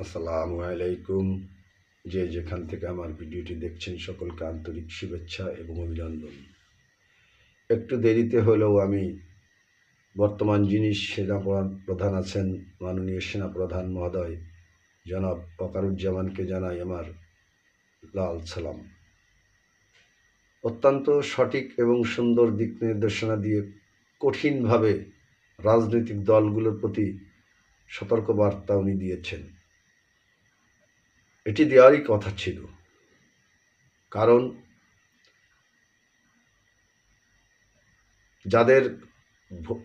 আসসালামু আলাইকুম। যে যেখান থেকে আমার ভিডিওটি দেখছেন, সকলকে আন্তরিক শুভেচ্ছা এবং অভিনন্দন। একটু দেরিতে হলেও আমি বর্তমান যিনি সেনা প্রধান- আছেন, মাননীয় সেনা প্রধান মহোদয়, জনাব ওকারুজ্জামানকে জানাই আমার লাল সালাম। অত্যন্ত সঠিক এবং সুন্দর দিক নির্দেশনা দিয়ে কঠিনভাবে রাজনৈতিক দলগুলোর প্রতি সতর্কবার্তা উনি দিয়েছেন। এটি দেওয়ারই কথা ছিল। কারণ যাদের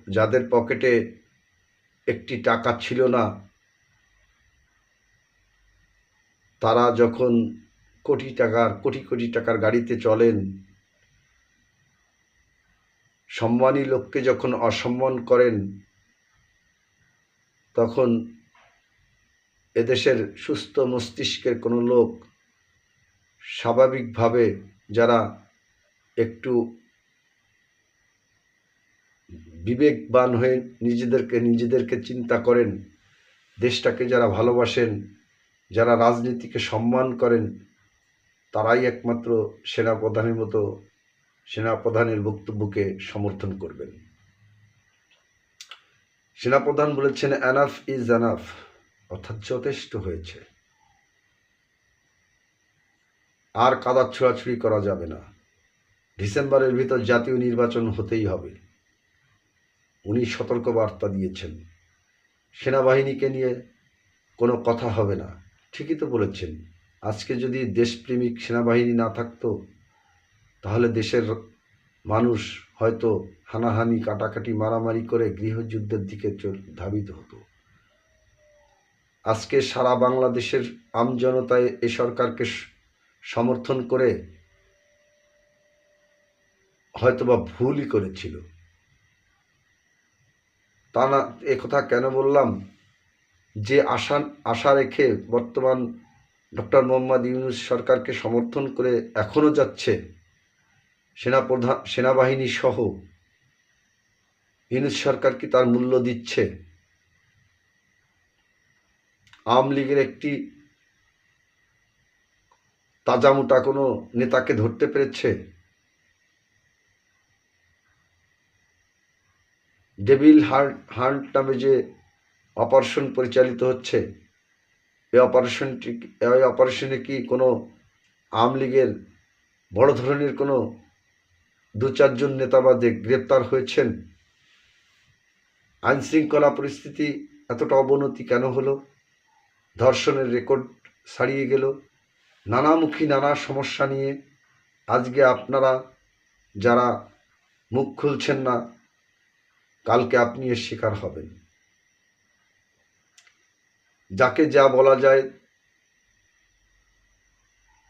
যাদের পকেটে একটি টাকা ছিল না, তারা যখন কোটি টাকার, কোটি কোটি টাকার গাড়িতে চলেন, সম্মানী লোককে যখন অসম্মান করেন, তখন এদেশের সুস্থ মস্তিষ্কের কোনো লোক স্বাভাবিকভাবে যারা একটু বিবেকবান হয়ে নিজেদেরকে নিজেদেরকে চিন্তা করেন, দেশটাকে যারা ভালোবাসেন, যারা রাজনীতিকে সম্মান করেন, তারাই একমাত্র সেনাপ্রধানের মতো সেনাপ্রধানের বক্তব্যকে সমর্থন করবেন। সেনাপ্রধান বলেছেন অ্যানাফ ইজ অ্যানাফ অর্থাৎ যথেষ্ট হয়েছে। আর কাদার ছোড়াছুড়ি করা যাবে না। ডিসেম্বরের ভিতর জাতীয় নির্বাচন হতেই হবে। উনি সতর্ক বার্তা দিয়েছেন। সেনাবাহিনীকে নিয়ে কোনো কথা হবে না। ঠিকই তো বলেছেন। আজকে যদি দেশপ্রেমিক সেনাবাহিনী না থাকতো, তাহলে দেশের মানুষ হয়তো হানাহানি, কাটাকাটি, মারামারি করে গৃহযুদ্ধের দিকে ধাবিত হতো। আজকে সারা বাংলাদেশের আমজনতায় এ সরকারকে সমর্থন করে হয়তোবা ভুলই করেছিল। তা না কথা কেন বললাম? যে আশা আশা রেখে বর্তমান ডক্টর মোহাম্মদ ইউনুস সরকারকে সমর্থন করে এখনও যাচ্ছে, সেনাপ্রধান, সেনাবাহিনী সহ, ইউনুস সরকার কি তার মূল্য দিচ্ছে? আওয়ামী লীগের একটি তাজামোটা কোনো নেতাকে ধরতে পেরেছে? ডেভিল হান্ট হান্ট নামে যে অপারেশন পরিচালিত হচ্ছে এই অপারেশনটি এই অপারেশনে কি কোনো আওয়ামী লীগের বড় ধরনের কোনো দু চারজন নেতা বা গ্রেপ্তার হয়েছেন? আইনশৃঙ্খলা পরিস্থিতি এতটা অবনতি কেন হলো? ধর্ষণের রেকর্ড ছাড়িয়ে গেল। নানামুখী নানা সমস্যা নিয়ে আজকে আপনারা যারা মুখ খুলছেন না, কালকে আপনি এর শিকার হবেন। যাকে যা বলা যায়,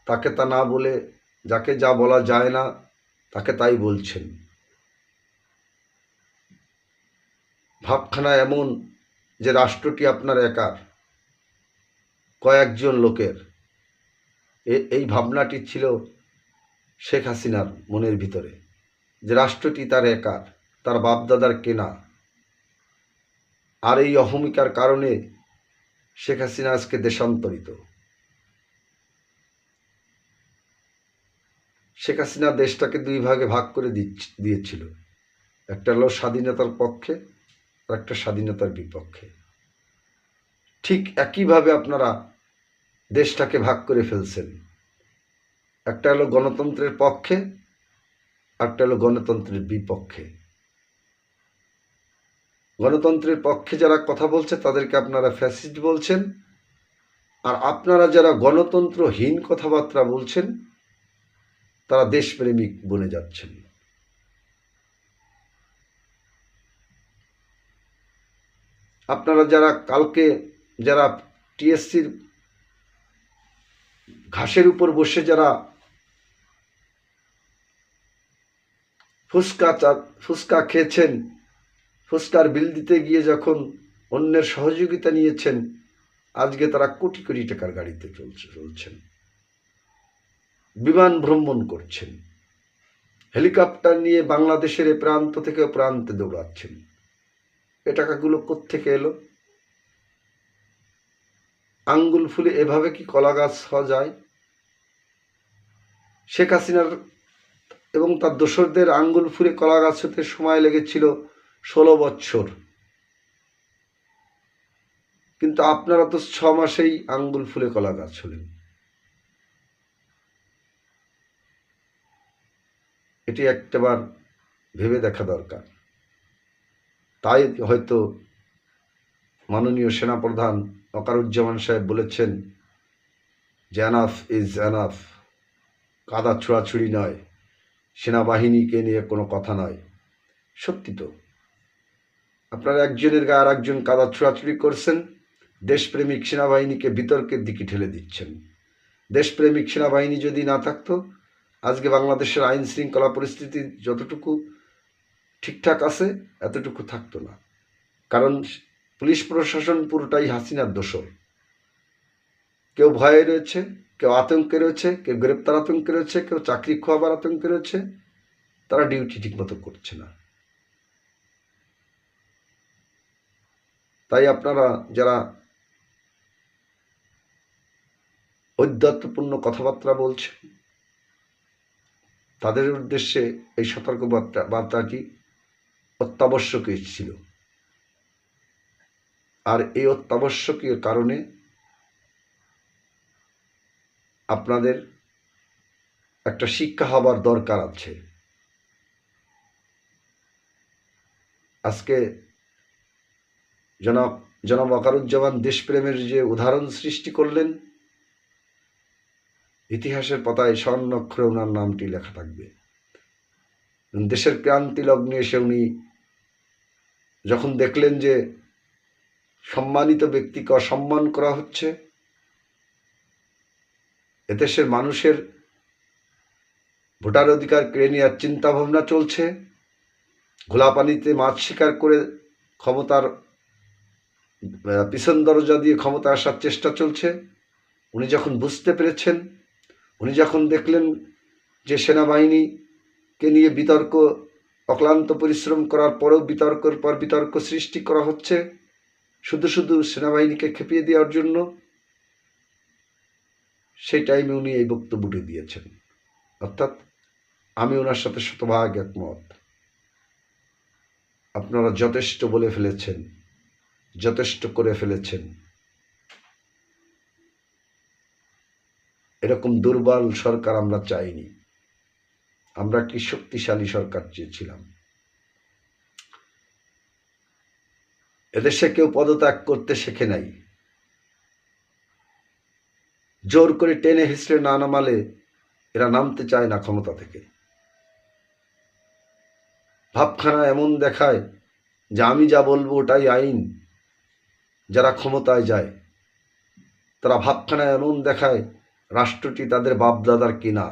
তাকে তা না বলে যাকে যা বলা যায় না, তাকে তাই বলছেন। ভাবখানা এমন যে রাষ্ট্রটি আপনার একার। কয়েকজন লোকের। এই ভাবনাটি ছিল শেখ হাসিনার মনের ভিতরে যে রাষ্ট্রটি তার একার, তার বাপদাদার কেনা। আর এই অহমিকার কারণে শেখ হাসিনা আজকে দেশান্তরিত। শেখ হাসিনা দেশটাকে দুই ভাগে ভাগ করে দিয়েছিল। একটা হলো স্বাধীনতার পক্ষে, আর একটা স্বাধীনতার বিপক্ষে। ঠিক একইভাবে আপনারা দেশটাকে ভাগ করে ফেলছেন। একটা হলো গণতন্ত্রের পক্ষে একটা হলো গণতন্ত্রের বিপক্ষে। গণতন্ত্রের পক্ষে যারা কথা বলছে, তাদেরকে আপনারা ফ্যাসিস্ট বলছেন। আর আপনারা যারা গণতন্ত্রহীন কথাবার্তা বলছেন, তারা দেশপ্রেমিক বনে যাচ্ছেন। আপনারা যারা কালকে যারা টিএসসির ঘাসের উপর বসে যারা ফুসকা চা, ফুসকা খেয়েছেন, ফুসকার বিল দিতে গিয়ে যখন অন্যের সহযোগিতা নিয়েছেন, আজকে তারা কোটি কোটি টাকার গাড়িতে চলছে, চলছেন। বিমান ভ্রমণ করছেন। হেলিকপ্টার নিয়ে বাংলাদেশের এ প্রান্ত থেকে প্রান্তে দৌড়াচ্ছেন। এ টাকাগুলো কোত্থেকে এলো? আঙ্গুল ফুলে এভাবে কি কলা গাছ হওয়া যায় শেখ হাসিনার এবং তার দোসরদের আঙ্গুল ফুলে কলা গাছ হতে সময় লেগেছিল ষোলো বৎসর কিন্তু আপনারা তো ছ মাসেই আঙ্গুল ফুলে কলা গাছ হলেন। এটি একটাবার ভেবে দেখা দরকার। তাই হয়তো মাননীয় সেনাপ্রধান অকারুজ্জামান সাহেব বলেছেন যে অ্যানাফ ইজ অ্যানাফ কাদা ছোড়াছুড়ি নয়, সেনাবাহিনীকে নিয়ে কোনো কথা নয়। সত্যি তো। আপনারা একজনের গায়ে আর একজন কাদা ছোড়াছুড়ি করছেন, দেশপ্রেমিক সেনাবাহিনীকে বিতর্কের দিকে ঠেলে দিচ্ছেন। দেশপ্রেমিক সেনাবাহিনী যদি না থাকতো, আজকে বাংলাদেশের আইন শৃঙ্খলা পরিস্থিতি যতটুকু ঠিকঠাক আছে, এতটুকু থাকতো না। কারণ পুলিশ প্রশাসন পুরোটাই হাসিনার দোষর। কেউ ভয়ে রয়েছে, কেউ আতঙ্কে রয়েছে, কেউ গ্রেপ্তার আতঙ্কে রয়েছে, কেউ চাকরি খোয়াবার আতঙ্কে রয়েছে, তারা ডিউটি ঠিকমতো করছে না। তাই আপনারা যারা ঔদ্ধত্যপূর্ণ কথাবার্তা বলছেন, তাদের উদ্দেশ্যে এই সতর্ক বার্তা বার্তাটি অত্যাবশ্যকীয় ছিল। আর এই অত্যাবশ্যকীয় কারণে আপনাদের একটা শিক্ষা হবার দরকার আছে। আজকে জনাব জনাব আকারুজ্জামান দেশপ্রেমের যে উদাহরণ সৃষ্টি করলেন, ইতিহাসের পাতায় স্বর্ণক্ষরে ওনার নামটি লেখা থাকবে। দেশের ক্রান্তি লগ্নে এসে উনি যখন দেখলেন যে সম্মানিত ব্যক্তিকে অসম্মান করা হচ্ছে। এদেশের মানুষের ভোটার অধিকার কেড়ে নেওয়ার চিন্তাভাবনা চলছে। ঘোলা পানিতে মাছ শিকার করে ক্ষমতার পিছন দরজা দিয়ে ক্ষমতা আসার চেষ্টা চলছে। উনি যখন বুঝতে পেরেছেন, উনি যখন দেখলেন যে সেনাবাহিনীকে নিয়ে বিতর্ক, অক্লান্ত পরিশ্রম করার পরেও বিতর্কের পর বিতর্ক সৃষ্টি করা হচ্ছে শুধু শুধু সেনাবাহিনীকে খেপিয়ে দেওয়ার জন্য, সেই টাইমে উনি এই বক্তব্যটি দিয়েছেন। অর্থাৎ আমি ওনার সাথে শতভাগ একমত। আপনারা যথেষ্ট বলে ফেলেছেন, যথেষ্ট করে ফেলেছেন। এরকম দুর্বল সরকার আমরা চাইনি। আমরা একটি শক্তিশালী সরকার চেয়েছিলাম? এদেশে কেউ পদত্যাগ করতে শেখে নাই। জোর করে টেনে হিসড়ে না নামালে এরা নামতে চায় না ক্ষমতা থেকে। ভাবখানা এমন দেখায় যে আমি যা বলব ওটাই আইন। যারা ক্ষমতায় যায়, তারা ভাবখানা এমন দেখায় রাষ্ট্রটি তাদের বাপদাদার কিনা।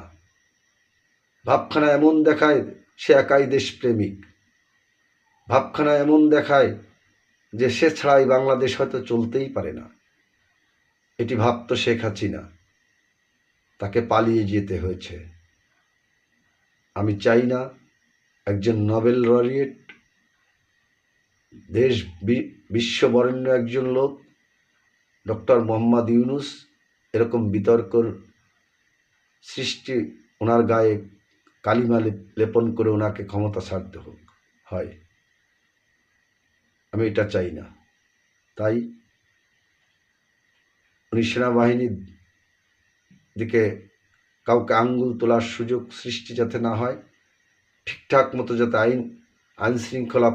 ভাবখানা এমন দেখায় সে একাই দেশপ্রেমিক। ভাবখানা এমন দেখায় যে সে ছাড়াই বাংলাদেশ হয়তো চলতেই পারে না। এটি ভাবত শেখ হাসিনা। তাকে পালিয়ে যেতে হয়েছে। আমি চাই না একজন নোবেল লরিয়েট দেশ বিশ্ববরেণ্য একজন লোক, ডক্টর মোহাম্মদ ইউনুস, এরকম বিতর্কর সৃষ্টি ওনার গায়ে কালিমা লেপন করে ওনাকে ক্ষমতা ছাড়তে হোক, হয়। আমি এটা চাই না। তাই উনি সেনাবাহিনীর দিকে কাউকে আঙ্গুল তোলার সুযোগ সৃষ্টি যাতে না হয়, ঠিকঠাক মতো যাতে আইন আইন শৃঙ্খলা